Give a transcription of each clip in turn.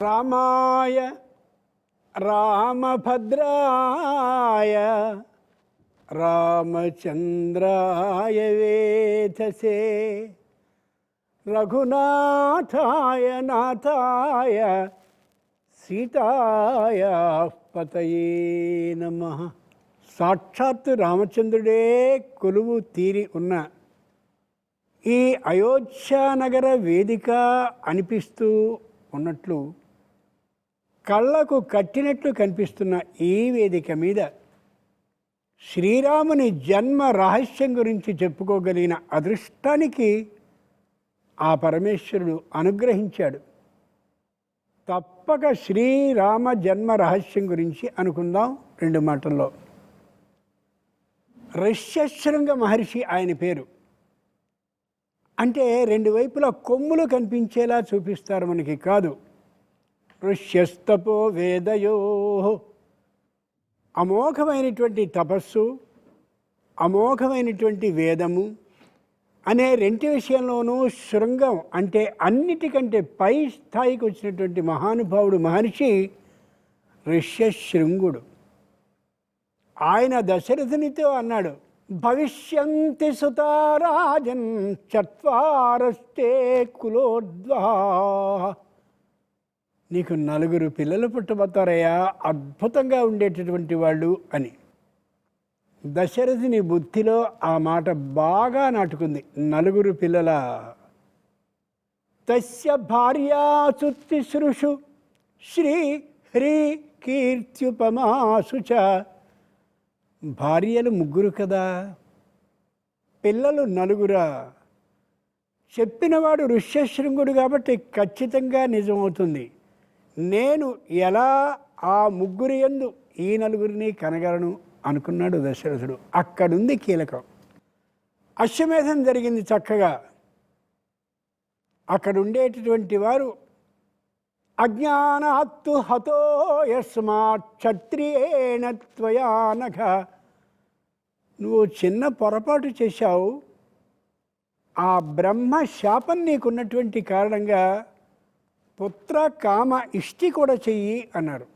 రామాయ రామభద్రాయ రామచంద్రాయ వేధసే రఘునాథాయ నాథాయ సీతాయ పతయే నమ. సాక్షాత్తు రామచంద్రుడే కొలువు తీరి ఉన్న ఈ అయోధ్యానగర వేదిక అనిపిస్తూ ఉన్నట్లు కళ్ళకు కట్టినట్లు కనిపిస్తున్న ఈ వేదిక మీద శ్రీరాముని జన్మ రహస్యం గురించి చెప్పుకోగలిగిన అదృష్టానికి ఆ పరమేశ్వరుడు అనుగ్రహించాడు. తప్పక శ్రీరామ జన్మ రహస్యం గురించి అనుకుందాం రెండు మాటల్లో. ఋష్యశృంగ మహర్షి ఆయన పేరు. అంటే రెండు వైపులా కొమ్ములు కనిపించేలా చూపిస్తారు మనకి కాదు. ఋష్యస్తపో వేదయో. అమోఘమైనటువంటి తపస్సు అమోఘమైనటువంటి వేదము అనే రెంటి విషయంలోనూ శృంగం అంటే అన్నిటికంటే పై స్థాయికి వచ్చినటువంటి మహానుభావుడు మహర్షి ఋష్యశృంగుడు ఆయన దశరథునితో అన్నాడు భవిష్యంతి సుతారాజన్ చత్వారస్తే కులోద్వా నీకు నలుగురు పిల్లలు పుట్టబోతారయ్యా అద్భుతంగా ఉండేటటువంటి వాళ్ళు అని. దశరథుని బుద్ధిలో ఆ మాట బాగా నాటుకుంది. నలుగురు పిల్లల తస్య భార్యాసు శృషు శ్రీ హ్రీ కీర్త్యుపమాసు భార్యలు ముగ్గురు కదా. పిల్లలు నలుగురా. చెప్పినవాడు ఋష్యశృంగుడు కాబట్టి ఖచ్చితంగా నిజమవుతుంది. నేను ఎలా ఆ ముగ్గురి యందు ఈ నలుగురిని కనగలను అనుకున్నాడు దశరథుడు. అక్కడుంది కీలకం. అశ్వమేధం జరిగింది చక్కగా. అక్కడ ఉండేటటువంటి వారు అజ్ఞానాత్తు హతో యస్మాత్ క్షత్రియేణ త్వయానఘ నువ్వు చిన్న పొరపాటు చేశావు. ఆ బ్రహ్మ శాపం నీకున్నటువంటి కారణంగా పుత్ర కామ ఇష్టి కూడా చెయ్యి అన్నారు.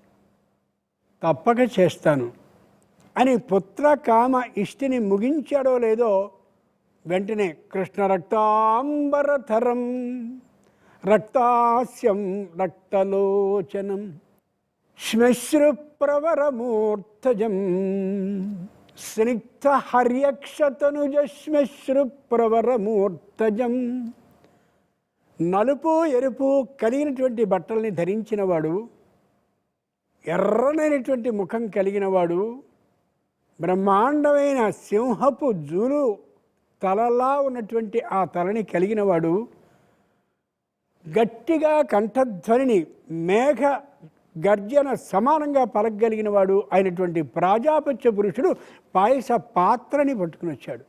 తప్పక చేస్తాను. అని పుత్ర కామ ఇష్టిని ముగించాడో లేదో వెంటనే కృష్ణ రక్తాంబరధరం రక్తాస్యం రక్తలోచనం శ్మశ్రుప్రవరమూర్ధజం స్నిగ్ధ హర్యక్షతనుజ శ్మశ్రుప్రవరమూర్ధజం. నలుపు ఎరుపు కలిగినటువంటి బట్టల్ని ధరించినవాడు ఎర్రనైనటువంటి ముఖం కలిగినవాడు బ్రహ్మాండమైన సింహపు జూలు తలలా ఉన్నటువంటి ఆ తలని కలిగినవాడు గట్టిగా కంఠధ్వనిని మేఘ గర్జన సమానంగా పలకగలిగిన వాడు అయినటువంటి ప్రాజాపత్య పురుషుడు పాయస పాత్రని పట్టుకుని వచ్చాడు.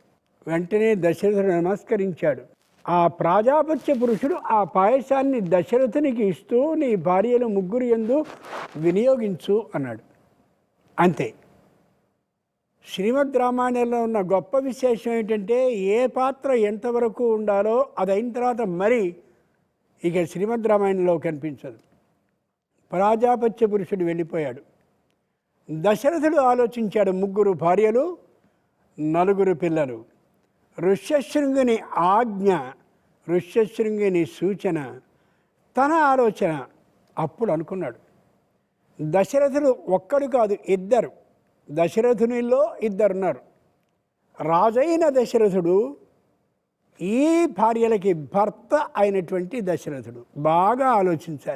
వెంటనే దశరథుడు నమస్కరించాడు. ఆ ప్రాజాపత్య పురుషుడు ఆ పాయసాన్ని దశరథునికి ఇస్తూ నీ భార్యలు ముగ్గురు ఎందు వినియోగించు అన్నాడు. అంతే. శ్రీమద్ రామాయణంలో ఉన్న గొప్ప విశేషం ఏంటంటే ఏ పాత్ర ఎంతవరకు ఉండాలో అది అయిన తర్వాత మరి ఇక శ్రీమద్ రామాయణంలో కనిపించదు. ప్రాజాపత్య పురుషుడు వెళ్ళిపోయాడు. దశరథుడు ఆలోచించాడు ముగ్గురు భార్యలు నలుగురు పిల్లలు. ఋష్యశృంగుని ఆజ్ఞ ఋష్యశృంగుని సూచన తన ఆలోచన అప్పుడు అనుకున్నాడు. దశరథుడు ఒక్కడు కాదు ఇద్దరు. దశరథునిలో ఇద్దరున్నారు. రాజైన దశరథుడు ఈ భార్యలకి భర్త అయినటువంటి దశరథుడు. బాగా ఆలోచించాలి.